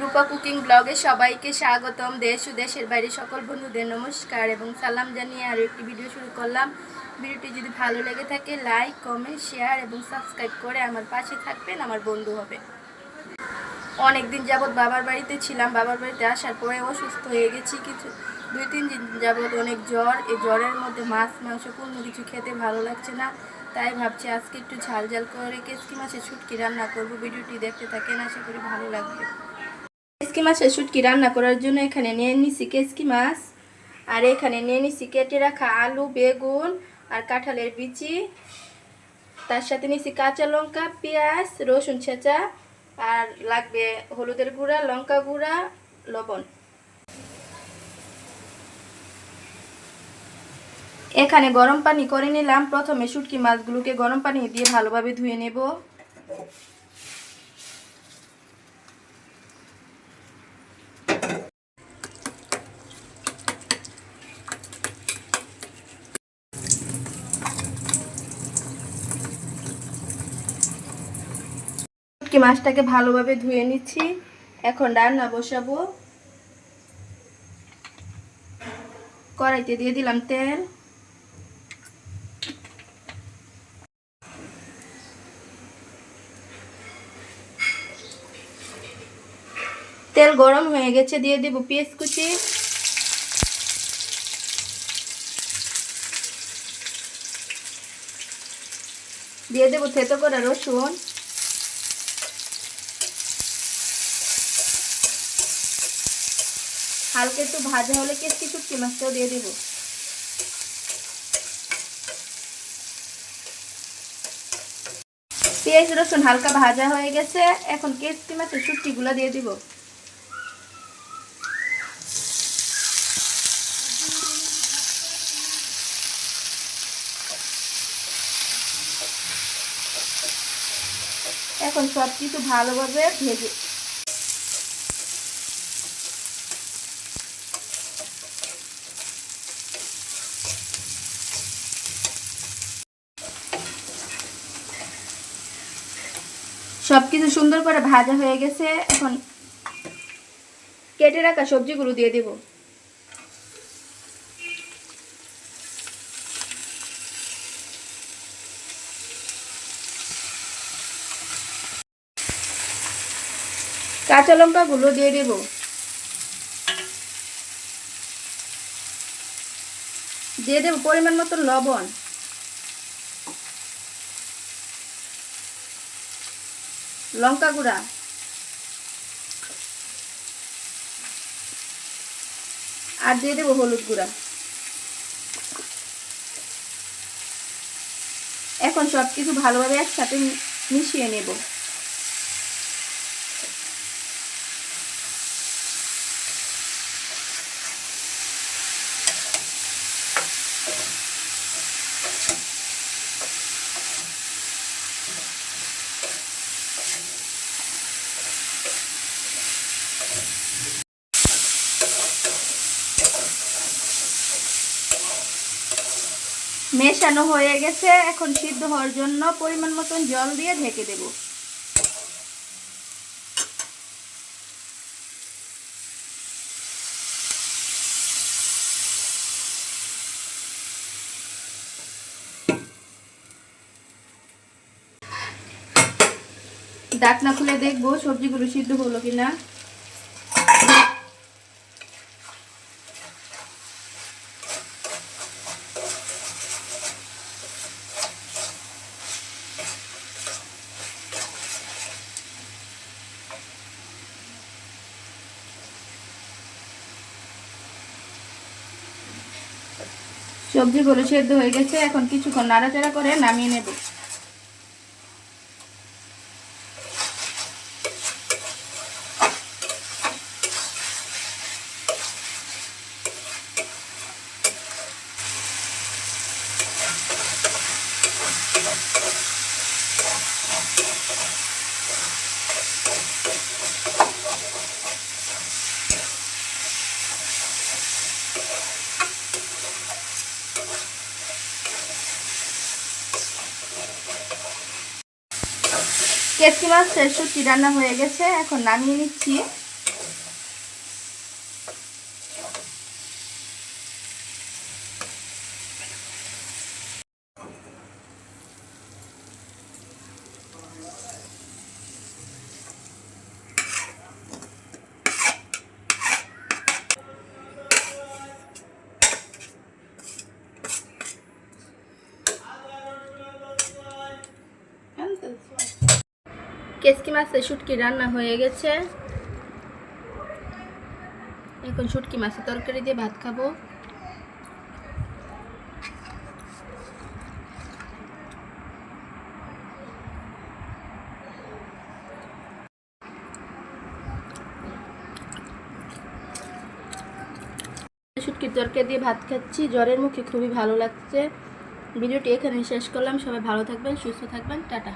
রূপা cooking ব্লগে সবাইকে স্বাগতম। দেশ ও দেশের বাইরে সকল বন্ধুদের নমস্কার এবং সালাম জানিয়ে আরও একটি ভিডিও শুরু করলাম। ভিডিওটি যদি ভালো লেগে থাকে, লাইক, কমেন্ট, শেয়ার এবং সাবস্ক্রাইব করে আমার পাশে থাকবেন আমার বন্ধু হবে। অনেক দিন যাবৎ বাবার বাড়িতে ছিলাম। বাবার বাড়িতে আসার পরে অসুস্থ হয়ে গেছি। কিছু দুই, তিন দিন যাবৎ অনেক জ্বর। এই জ্বরের মধ্যে মাছ, মাংস কোনো কিছু খেতে ভালো লাগছে না। তাই ভাবছি আজকে একটু ঝাল ঝাল করে কেসকি মাছের ছুটকি রান্না করব। ভিডিওটি দেখতে থাকেন, আশা করি ভালো লাগবে। কেসকি মাছের শুটকি রান্না করার জন্য এখানে নিয়ে নিছি কেসকি মাছ। আর এখানে নিয়ে নিছি কেটে রাখা আলু, বেগুন আর কাঁঠালের বিচি। তার সাথে নিছি কাঁচা লঙ্কা, পেঁয়াজ, রসুন ছেঁচা আর লাগবে হলুদের গুঁড়া, লঙ্কা গুঁড়া, লবণ। এখানে গরম পানি করে নিলাম। প্রথমে শুটকি মাছগুলোকে গরম পানি দিয়ে ভালোভাবে ধুয়ে নেব। শুটকি মাছটাকে ভালোভাবে ধুয়ে নিচ্ছি। এখন রান্না বসাবো। কড়াইতে দিয়ে দিলাম তেল। তেল গরম হয়ে গেছে, দিয়ে দেবো পেঁয়াজ কুচি। দিয়ে দেবো থেতো করা রসুন। হালকা একটু ভাজা হলে কেসকি শুটকি মাছটাও দিয়ে দেবো। পেঁয়াজ, রসুন হালকা ভাজা হয়ে গেছে। এখন কেসকি মাছের শুটকিগুলো দিয়ে দিব। এখন সব কিছু ভালোভাবে ভেজে সব কিছু সুন্দর করে ভাজা হয়ে গেছে, এখন কেটে রাখা সবজিগুলো দিয়ে দেব। কাঁচা লঙ্কাগুলো দিয়ে দেব। দিয়ে দেব পরিমাণ মতো লবণ। লঙ্কা গুঁড়া। আর দিয়ে দেবো হলুদ গুঁড়া। এখন সব কিছু ভালোভাবে একসাথে মিশিয়ে নেব। মেশানো হয়ে গেছে। এখন সিদ্ধ হওয়ার জন্য পরিমাণ মতন জল দিয়ে ঢেকে দেব। ডাকনা খুলে দেখব সবজিগুলো সিদ্ধ হলো কিনা। সবজিগুলো সেদ্ধ হয়ে গেছে এখন কিছুক্ষণ নাড়াচাড়া করে নামিয়ে নেব। কেটকি মাছ শেষ রান্না হয়ে গেছে। এখন নামিয়ে নিচ্ছি। কেসকি মাছের শুটকি রান্না হয়ে গেছে। এখন শুটকি মাছের তরকারি দিয়ে ভাত খাব। শুটকির তরকারি দিয়ে ভাত খাচ্ছি। জ্বরের মুখে খুবই ভালো লাগছে। ভিডিওটি এখানে শেষ করলাম। সবাই ভালো থাকবেন, সুস্থ থাকবেন। টাটা।